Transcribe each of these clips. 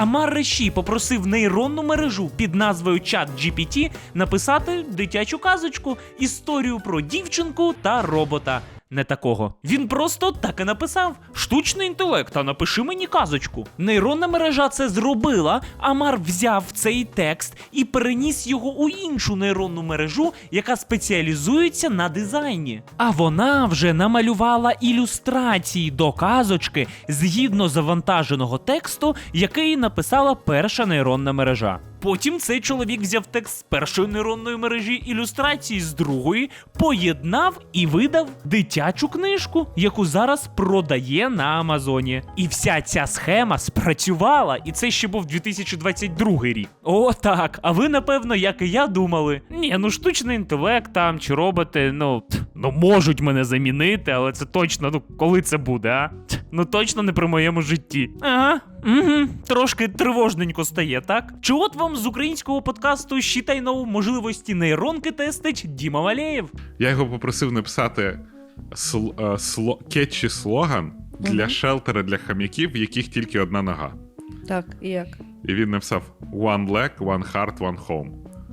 Амар Реші попросив нейронну мережу під назвою ChatGPT написати дитячу казочку, історію про дівчинку та робота. Не такого. Він просто так і написав: штучний інтелект, а напиши мені казочку. Нейронна мережа це зробила. Амар взяв цей текст і переніс його у іншу нейронну мережу, яка спеціалізується на дизайні. А вона вже намалювала ілюстрації до казочки згідно завантаженого тексту, який написала перша нейронна мережа. Потім цей чоловік взяв текст з першої нейронної мережі ілюстрації з другої, поєднав і видав дитячу книжку, яку зараз продає на Амазоні. І вся ця схема спрацювала, і це ще був 2022 рік. О, так. А ви, напевно, як і я думали, ні, ну штучний інтелект там чи роботи, ну, ну можуть мене замінити, але це точно, ну коли це буде, а? Ну точно не при моєму житті. Ага. Угу, трошки тривожненько стає, так? Чи от вам з українського подкасту «Щитай нову можливості нейронки тестить Діма Валєєв? Я його попросив написати сл, е, сло, кетчі слоган для шелтера для хам'яків, в яких тільки одна нога. Так, і як? І він написав One leg, one heart, one home.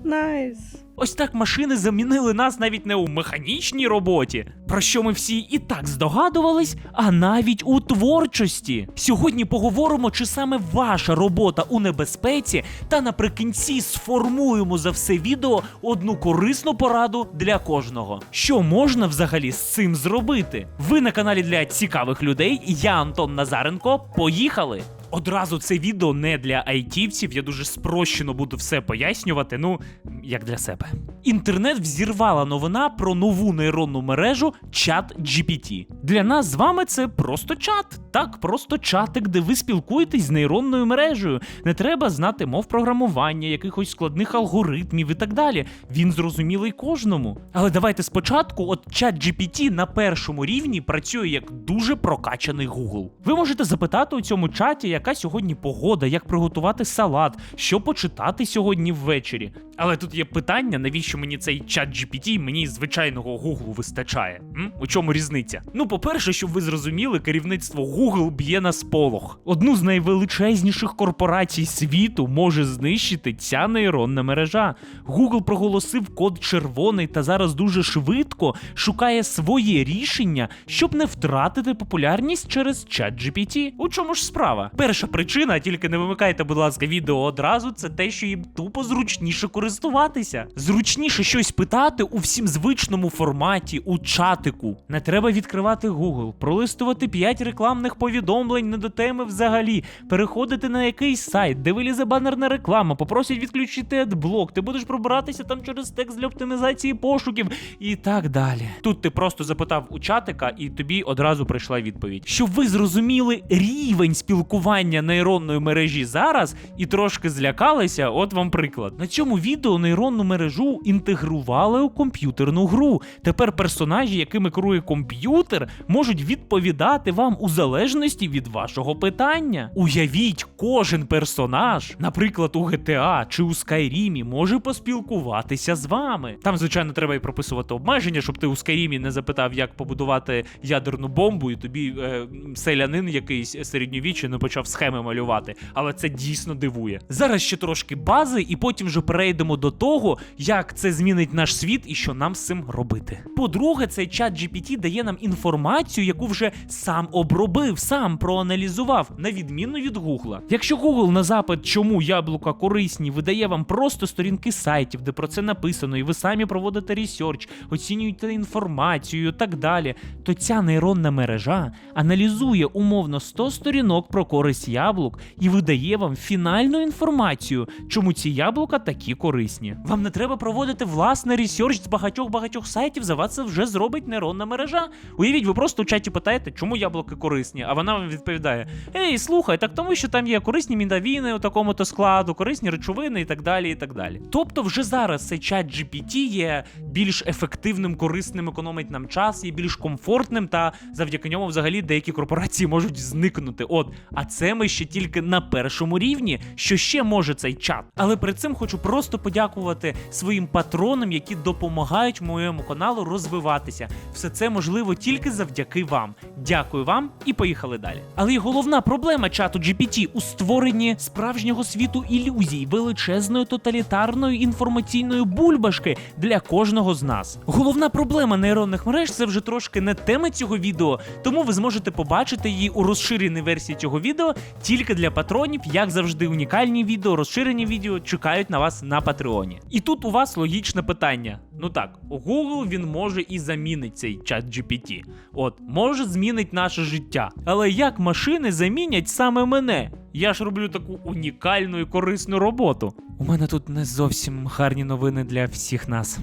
Найс. Ось так машини замінили нас навіть не у механічній роботі, про що ми всі і так здогадувались, а навіть у творчості. Сьогодні поговоримо, чи саме ваша робота у небезпеці, та наприкінці сформуємо за все відео одну корисну пораду для кожного. Що можна взагалі з цим зробити? Ви на каналі для цікавих людей. Я Антон Назаренко. Поїхали! Одразу це відео не для айтівців, я дуже спрощено буду все пояснювати, ну, як для себе. Інтернет взірвала новина про нову нейронну мережу ChatGPT. Для нас з вами це просто чат. Так, просто чатик, де ви спілкуєтесь з нейронною мережею. Не треба знати мов програмування, якихось складних алгоритмів і так далі. Він зрозумілий кожному. Але давайте спочатку, от ChatGPT на першому рівні працює як дуже прокачаний Google. Ви можете запитати у цьому чаті, яка сьогодні погода, як приготувати салат, що почитати сьогодні ввечері. Але тут є питання, навіщо мені цей чат GPT, мені звичайного Google вистачає. М? У чому різниця? Ну, по-перше, щоб ви зрозуміли, керівництво Google б'є на сполох. Одну з найвеличезніших корпорацій світу може знищити ця нейронна мережа. Google проголосив код червоний та зараз дуже швидко шукає своє рішення, щоб не втратити популярність через чат GPT. У чому ж справа? Перша причина, тільки не вимикайте, будь ласка, відео одразу, це те, що їм тупо зручніше користуватися. Зручніше щось питати у всім звичному форматі, у чатику. Не треба відкривати Google, пролистувати 5 рекламних повідомлень не до теми взагалі, переходити на якийсь сайт, де вилізе банерна реклама, попросять відключити адблок, ти будеш пробиратися там через текст для оптимізації пошуків і так далі. Тут ти просто запитав у чатика, і тобі одразу прийшла відповідь. Щоб ви зрозуміли рівень спілкування нейронної мережі зараз і трошки злякалися, от вам приклад. На цьому відео нейронну мережу інтегрували у комп'ютерну гру. Тепер персонажі, якими керує комп'ютер, можуть відповідати вам у залежності від вашого питання. Уявіть, кожен персонаж, наприклад, у GTA чи у Skyrim, може поспілкуватися з вами. Там, звичайно, треба і прописувати обмеження, щоб ти у Skyrim не запитав, як побудувати ядерну бомбу, і тобі е, селянин якийсь середньовіччя не почав схеми малювати. Але це дійсно дивує. Зараз ще трошки бази, і потім вже перейдемо до того, як це змінить наш світ і що нам з цим робити. По-друге, цей чат GPT дає нам інформацію, яку вже сам обробив, сам проаналізував, на відміну від Гугла. Якщо Google на запит, чому яблука корисні, видає вам просто сторінки сайтів, де про це написано, і ви самі проводите ресерч, оцінюєте інформацію і так далі, то ця нейронна мережа аналізує умовно 100 сторінок про користь яблук і видає вам фінальну інформацію, чому ці яблука такі корисні. Вам не треба проводити власний ресерч з багатьох-багатьох сайтів, за вас це вже зробить нейронна мережа. Уявіть, ви просто у чаті питаєте, чому яблуки корисні, а вона вам відповідає: Ей, слухай, так тому що там є корисні міновіни у такому-то складу, корисні речовини і так далі. і так далі. Тобто, вже зараз цей чат GPT є більш ефективним, корисним, економить нам час, є більш комфортним, та завдяки ньому взагалі деякі корпорації можуть зникнути. От, а це ми ще тільки на першому рівні, що ще може цей чат. Але перед цим хочу просто подякувати своїм патронам, які допомагають моєму каналу розвиватися. Все це можливо тільки завдяки вам. Дякую вам і поїхали далі. Але й головна проблема чату GPT у створенні справжнього світу ілюзій, величезної тоталітарної інформаційної бульбашки для кожного з нас. Головна проблема нейронних мереж це вже трошки не тема цього відео, тому ви зможете побачити її у розширеній версії цього відео тільки для патронів, як завжди, унікальні відео, розширені відео чекають на вас на Патреоні. І тут у вас логічне питання. Ну так, Google він може і замінить цей чат GPT. От, може змінить наше життя. Але як машини замінять саме мене? Я ж роблю таку унікальну і корисну роботу. У мене тут не зовсім гарні новини для всіх нас.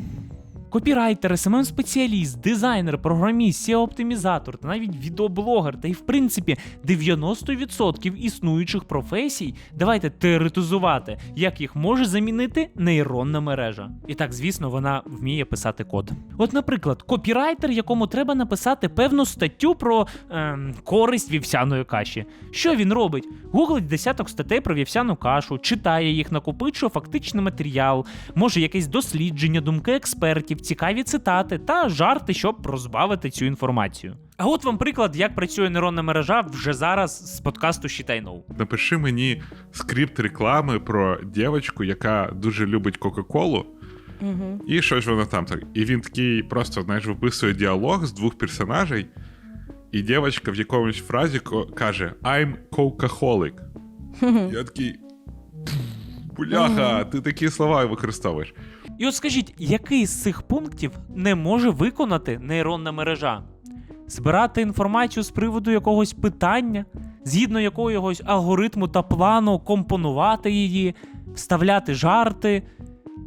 Копірайтер, SMM-спеціаліст, дизайнер, програміст, SEO-оптимізатор та навіть відеоблогер, та й в принципі 90% існуючих професій давайте теоретизувати, як їх може замінити нейронна мережа. І так, звісно, вона вміє писати код. От, наприклад, копірайтер, якому треба написати певну статтю про ем, користь вівсяної каші. Що він робить? Гуглить десяток статей про вівсяну кашу, читає їх, накопичує фактичний матеріал, може якесь дослідження, думки експертів, цікаві цитати та жарти, щоб розбавити цю інформацію. А от вам приклад, як працює нейронна мережа вже зараз з подкасту «Считай. Напиши мені скрипт реклами про дівчинку, яка дуже любить Кока-Колу, Угу. і щось воно там так. І він такий просто, знаєш, виписує діалог з двох персонажей, і дівчинка в якомусь фразі ко- каже I'm Coca-Holic. Я такий. Бляха, ти такі слова використовуєш. І от скажіть, який з цих пунктів не може виконати нейронна мережа? Збирати інформацію з приводу якогось питання, згідно якогось алгоритму та плану, компонувати її, вставляти жарти.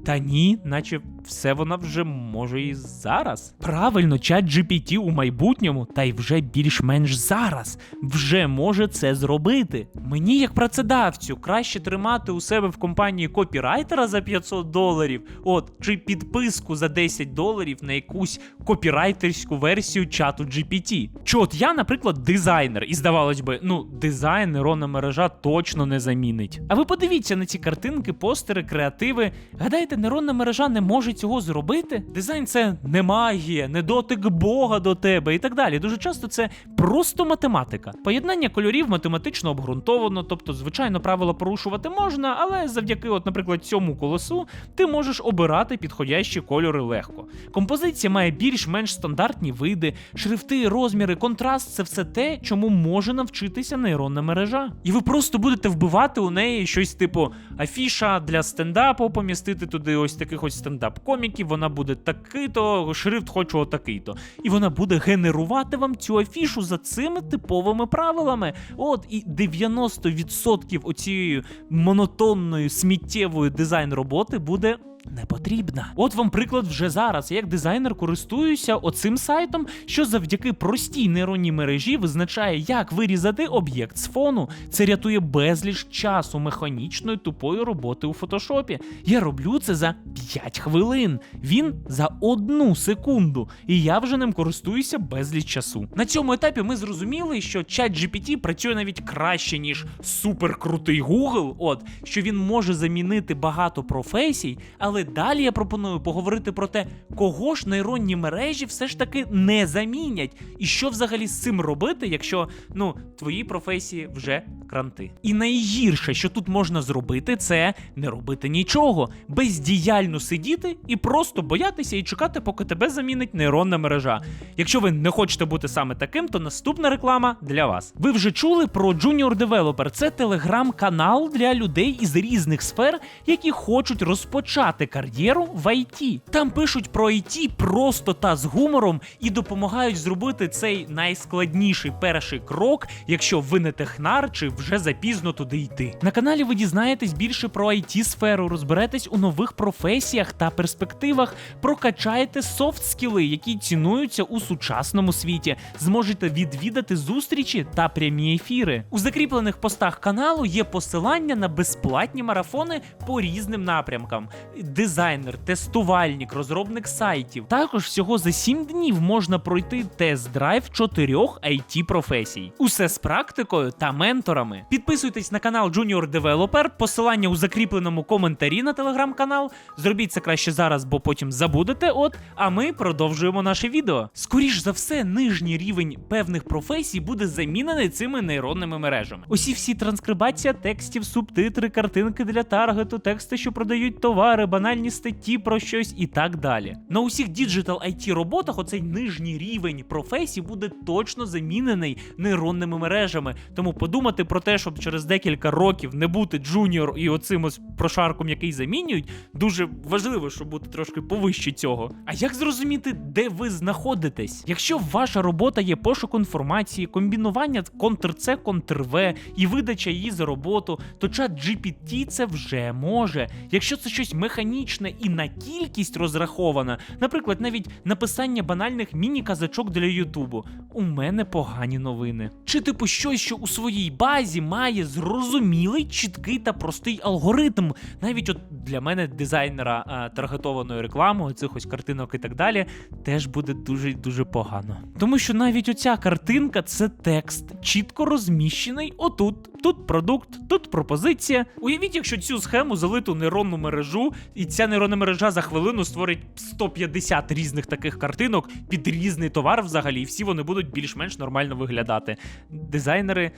Та ні, наче все вона вже може і зараз. Правильно, чат GPT у майбутньому, та й вже більш-менш зараз, вже може це зробити. Мені, як працедавцю, краще тримати у себе в компанії копірайтера за 500 доларів, от, чи підписку за 10 доларів на якусь копірайтерську версію чату GPT. Чи от я, наприклад, дизайнер, і здавалось би, ну, дизайн нейронна мережа точно не замінить. А ви подивіться на ці картинки, постери, креативи. Гадаєте, нейронна мережа не може цього зробити? Дизайн це не магія, не дотик Бога до тебе і так далі. Дуже часто це просто математика. Поєднання кольорів математично обґрунтовано, тобто, звичайно, правила порушувати можна, але завдяки, от, наприклад, цьому колесу ти можеш обирати підходящі кольори легко. Композиція має більш-менш стандартні види, шрифти, розміри, контраст це все те, чому може навчитися нейронна мережа. І ви просто будете вбивати у неї щось типу афіша для стендапу, помістити туди ось таких ось стендап-коміків, вона буде такий-то, шрифт хочу отакий-то. І вона буде генерувати вам цю афішу за цими типовими правилами. От і 90% оцієї монотонної сміттєвої дизайн роботи буде. Не потрібна. От вам приклад вже зараз. Я як дизайнер користуюся оцим сайтом, що завдяки простій нейронній мережі визначає, як вирізати об'єкт з фону. Це рятує безліч часу механічної тупої роботи у фотошопі. Я роблю це за 5 хвилин. Він за одну секунду. І я вже ним користуюся безліч часу. На цьому етапі ми зрозуміли, що чат GPT працює навіть краще, ніж суперкрутий Google, от що він може замінити багато професій, але далі я пропоную поговорити про те, кого ж нейронні мережі все ж таки не замінять, і що взагалі з цим робити, якщо ну твої професії вже кранти. І найгірше, що тут можна зробити, це не робити нічого, бездіяльно сидіти і просто боятися і чекати, поки тебе замінить нейронна мережа. Якщо ви не хочете бути саме таким, то наступна реклама для вас. Ви вже чули про Junior Developer? Це телеграм-канал для людей із різних сфер, які хочуть розпочати кар'єру в IT. Там пишуть про IT просто та з гумором і допомагають зробити цей найскладніший перший крок, якщо ви не технар чи вже запізно туди йти. На каналі ви дізнаєтесь більше про it сферу розберетесь у нових професіях та перспективах, прокачаєте софт-скіли, які цінуються у сучасному світі. Зможете відвідати зустрічі та прямі ефіри. У закріплених постах каналу є посилання на безплатні марафони по різним напрямкам. Дизайнер, тестувальник, розробник сайтів. Також всього за 7 днів можна пройти тест-драйв чотирьох it професій. Усе з практикою та менторами. Підписуйтесь на канал Junior Developer, посилання у закріпленому коментарі на телеграм-канал. Зробіть це краще зараз, бо потім забудете. От, а ми продовжуємо наше відео. Скоріш за все, нижній рівень певних професій буде замінений цими нейронними мережами. Усі всі транскрибація текстів, субтитри, картинки для таргету, тексти, що продають товари, банальні статті про щось і так далі. На усіх діджитал IT роботах оцей нижній рівень професій буде точно замінений нейронними мережами. Тому подумати про те, щоб через декілька років не бути джуніор і оцим ось прошарком, який замінюють, дуже важливо, щоб бути трошки повище цього. А як зрозуміти, де ви знаходитесь? Якщо ваша робота є пошук інформації, комбінування Ctrl-C, Ctrl-V і видача її за роботу, то чат GPT це вже може. Якщо це щось механічне і на кількість розраховане, наприклад, навіть написання банальних міні-казачок для Ютубу, у мене погані новини. Чи типу щось, що у своїй базі має зрозумілий, чіткий та простий алгоритм. Навіть от для мене, дизайнера а, таргетованої реклами, цих ось картинок і так далі, теж буде дуже дуже погано. Тому що навіть оця картинка це текст, чітко розміщений отут. Тут продукт, тут пропозиція. Уявіть, якщо цю схему залиту нейронну мережу, і ця нейронна мережа за хвилину створить 150 різних таких картинок під різний товар взагалі, і всі вони будуть більш-менш нормально виглядати. Дизайнери,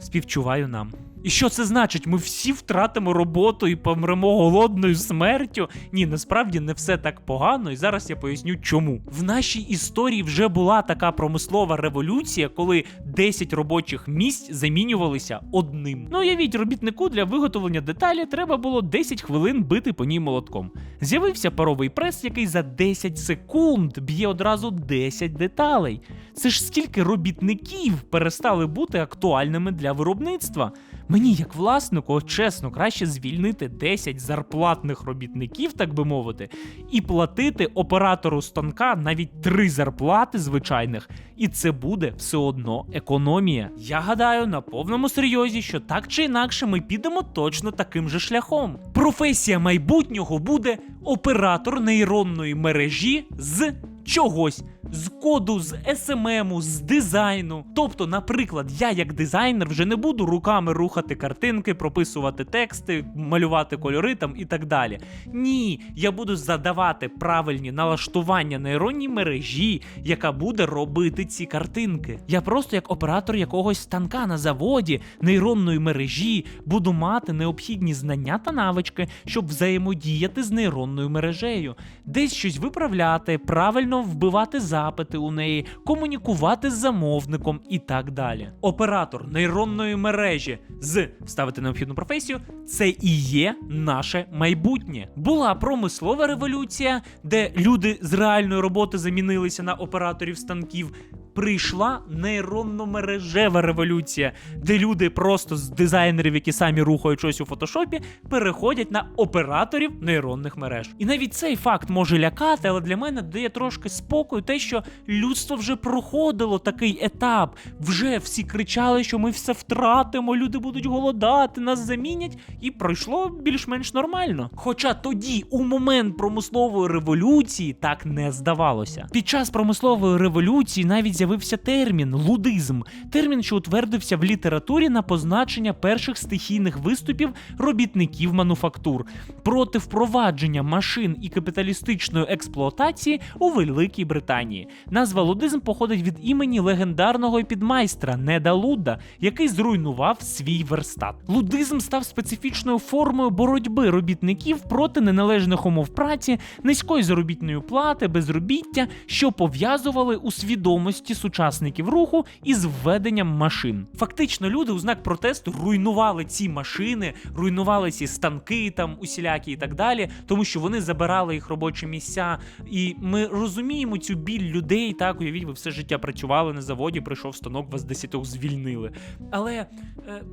співчуваю нам. І що це значить? Ми всі втратимо роботу і помремо голодною смертю? Ні, насправді не все так погано, і зараз я поясню, чому. В нашій історії вже була така промислова революція, коли 10 робочих місць замінювалися одним. Ну уявіть, робітнику для виготовлення деталі треба було 10 хвилин бити по ній молотком. З'явився паровий прес, який за 10 секунд б'є одразу 10 деталей. Це ж скільки робітників перестали бути актуальними для виробництва. Мені, як власнику, чесно, краще звільнити 10 зарплатних робітників, так би мовити, і платити оператору станка навіть 3 зарплати звичайних, і це буде все одно економія. Я гадаю на повному серйозі, що так чи інакше ми підемо точно таким же шляхом. Професія майбутнього буде оператор нейронної мережі з чогось. З коду, з SMM, з дизайну. Тобто, наприклад, я як дизайнер вже не буду руками рухати картинки, прописувати тексти, малювати кольори там і так далі. Ні, я буду задавати правильні налаштування нейронній мережі, яка буде робити ці картинки. Я просто як оператор якогось станка на заводі нейронної мережі буду мати необхідні знання та навички, щоб взаємодіяти з нейронною мережею, десь щось виправляти, правильно вбивати запити у неї, комунікувати з замовником і так далі. Оператор нейронної мережі з ставити необхідну професію це і є наше майбутнє. Була промислова революція, де люди з реальної роботи замінилися на операторів станків. Прийшла нейронно-мережева революція, де люди просто з дизайнерів, які самі рухають щось у фотошопі, переходять на операторів нейронних мереж. І навіть цей факт може лякати, але для мене дає трошки спокою те, що людство вже проходило такий етап. Вже всі кричали, що ми все втратимо, люди будуть голодати, нас замінять, і пройшло більш-менш нормально. Хоча тоді, у момент промислової революції, так не здавалося. Під час промислової революції навіть з'явився термін лудизм, термін, що утвердився в літературі на позначення перших стихійних виступів робітників мануфактур проти впровадження машин і капіталістичної експлуатації у Великій Британії. Назва лудизм походить від імені легендарного підмайстра Неда Луда, який зруйнував свій верстат. Лудизм став специфічною формою боротьби робітників проти неналежних умов праці, низької заробітної плати, безробіття, що пов'язували у свідомості сучасників руху із введенням машин. Фактично, люди у знак протесту руйнували ці машини, руйнували ці станки, там усілякі і так далі, тому що вони забирали їх робочі місця. І ми розуміємо цю біль людей. Так, уявіть, ви все життя працювали на заводі, прийшов станок, вас десяток звільнили. Але е,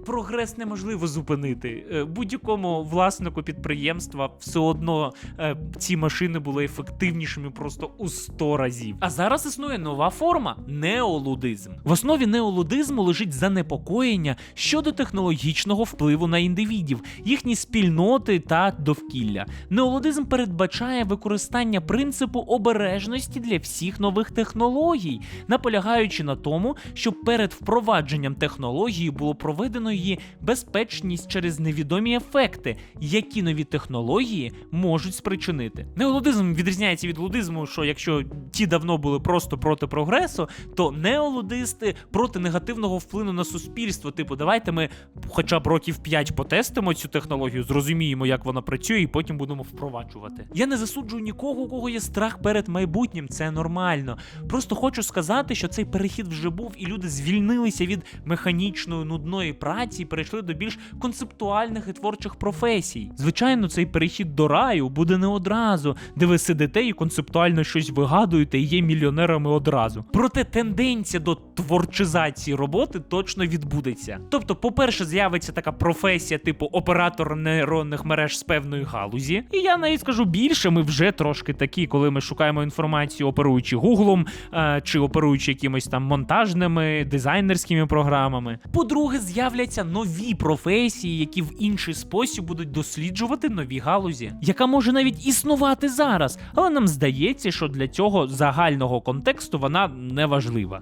прогрес неможливо зупинити. Е, будь-якому власнику підприємства все одно е, ці машини були ефективнішими просто у 100 разів. А зараз існує нова форма неолудизм. В основі неолудизму лежить занепокоєння щодо технологічного впливу на індивідів, їхні спільноти та довкілля. Неолудизм передбачає використання принципу обережності для всіх нових технологій, наполягаючи на тому, щоб перед впровадженням технології було проведено її безпечність через невідомі ефекти, які нові технології можуть спричинити. Неолудизм відрізняється від лудизму, що якщо ті давно були просто проти прогресу, то неолудисти проти негативного впливу на суспільство. Типу, давайте ми хоча б років 5 потестимо цю технологію, зрозуміємо, як вона працює, і потім будемо впроваджувати. Я не засуджую нікого, у кого є страх перед майбутнім, це нормально. Просто хочу сказати, що цей перехід вже був, і люди звільнилися від механічної нудної праці і перейшли до більш концептуальних і творчих професій. Звичайно, цей перехід до раю буде не одразу, де ви сидите і концептуально щось вигадуєте і є мільйонерами одразу. Проте тенденція до творчизації роботи точно відбудеться. Тобто, по-перше, з'явиться така професія, типу оператор нейронних мереж з певної галузі. І я навіть скажу більше, ми вже трошки такі, коли ми шукаємо інформацію, оперуючи Гуглом е, чи оперуючи якимись там монтажними дизайнерськими програмами. По-друге, з'являться нові професії, які в інший спосіб будуть досліджувати нові галузі, яка може навіть існувати зараз, але нам здається, що для цього загального контексту вона не важлива.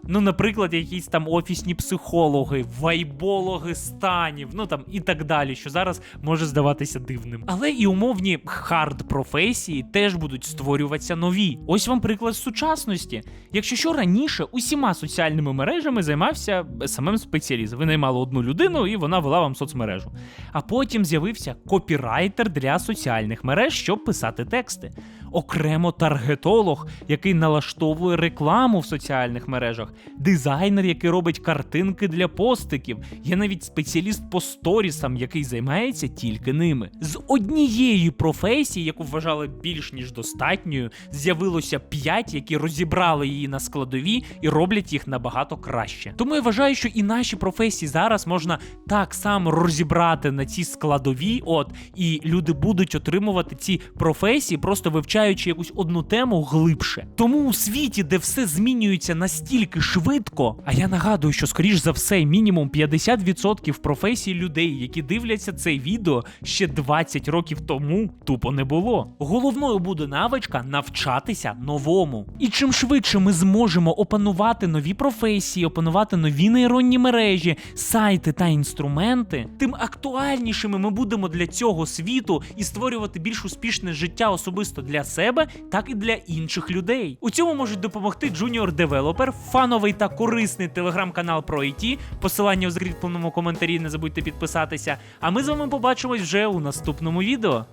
Ну, наприклад, якісь там офісні психологи, вайбологи станів, ну там і так далі, що зараз може здаватися дивним. Але і умовні хард професії теж будуть створюватися нові. Ось вам приклад сучасності. Якщо що раніше усіма соціальними мережами займався самим спеціаліст. Ви наймали одну людину, і вона вела вам соцмережу. А потім з'явився копірайтер для соціальних мереж, щоб писати тексти. Окремо таргетолог, який налаштовує рекламу в соціальних мережах, дизайнер, який робить картинки для постиків. Є навіть спеціаліст по сторісам, який займається тільки ними. З однієї професії, яку вважали більш ніж достатньою, з'явилося п'ять, які розібрали її на складові і роблять їх набагато краще. Тому я вважаю, що і наші професії зараз можна так само розібрати на ці складові, от і люди будуть отримувати ці професії, просто вивчаючи якусь одну тему глибше. Тому у світі, де все змінюється настільки швидко, а я нагадую, що скоріш за все, мінімум 50% професій людей, які дивляться це відео ще 20 років тому, тупо не було. Головною буде навичка навчатися новому. І чим швидше ми зможемо опанувати нові професії, опанувати нові нейронні мережі, сайти та інструменти, тим актуальнішими ми будемо для цього світу і створювати більш успішне життя особисто для себе, так і для інших людей. У цьому можуть допомогти Junior Developer, фановий та корисний телеграм-канал про IT. Посилання у закріпленому коментарі. Не забудьте підписатися. А ми з вами побачимось вже у наступному відео.